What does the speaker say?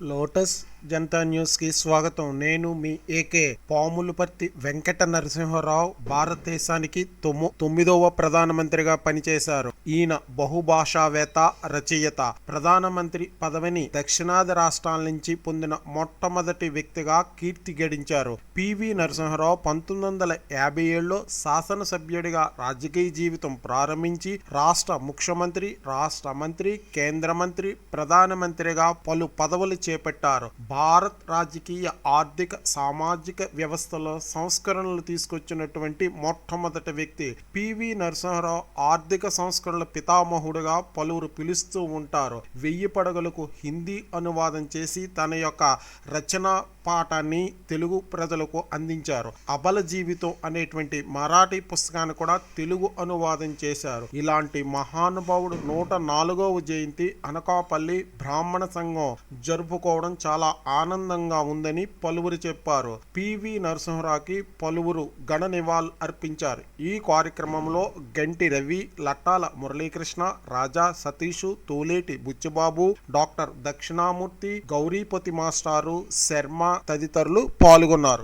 lotus Janata న్యూస్కి స్వాగతం. నేను మీ ఏకే పాములపర్తి వెంకట నరసింహారావు భారతదేశానికి తొమ్ము తొమ్మిదవ ప్రధానమంత్రిగా పనిచేశారు. ఈయన బహుభాషావేత్త రచయిత. ప్రధానమంత్రి పదవిని దక్షిణాది రాష్ట్రాల నుంచి పొందిన మొట్టమొదటి వ్యక్తిగా కీర్తి గడించారు. పివి నరసింహారావు పంతొమ్మిది వందల యాభై ఏడులో శాసనసభ్యుడిగా రాజకీయ జీవితం ప్రారంభించి రాష్ట్ర ముఖ్యమంత్రి రాష్ట్ర మంత్రి కేంద్ర మంత్రి ప్రధానమంత్రిగా పలు పదవులు చేపట్టారు. భారత్ రాజకీయ ఆర్థిక సామాజిక వ్యవస్థలో సంస్కరణలు తీసుకొచ్చినటువంటి మొట్టమొదటి వ్యక్తి పివి నరసింహారావు ఆర్థిక సంస్కరణల పితామహుడుగా పలువురు పిలుస్తూ ఉంటారు. వెయ్యి పడగలకు హిందీ అనువాదం చేసి తన యొక్క రచన పాఠాన్ని తెలుగు ప్రజలకు అందించారు. అబల జీవితం అనేటువంటి మరాఠీ పుస్తకాన్ని కూడా తెలుగు అనువాదం చేశారు. ఇలాంటి మహానుభావుడు నూట నాలుగవ జయంతి అనకాపల్లి బ్రాహ్మణ సంఘం జరుపుకోవడం చాలా ఆనందంగా ఉందని పలువురు చెప్పారు. పివి నరసింహరావుకి పలువురు గణ నివాళులు అర్పించారు. ఈ కార్యక్రమంలో గంటి రవి లట్టాల మురళీకృష్ణ రాజా సతీషు తూలేటి బుచ్చిబాబు డాక్టర్ దక్షిణామూర్తి గౌరీపతి మాస్టారు శర్మ తదితరులు పాల్గొన్నారు.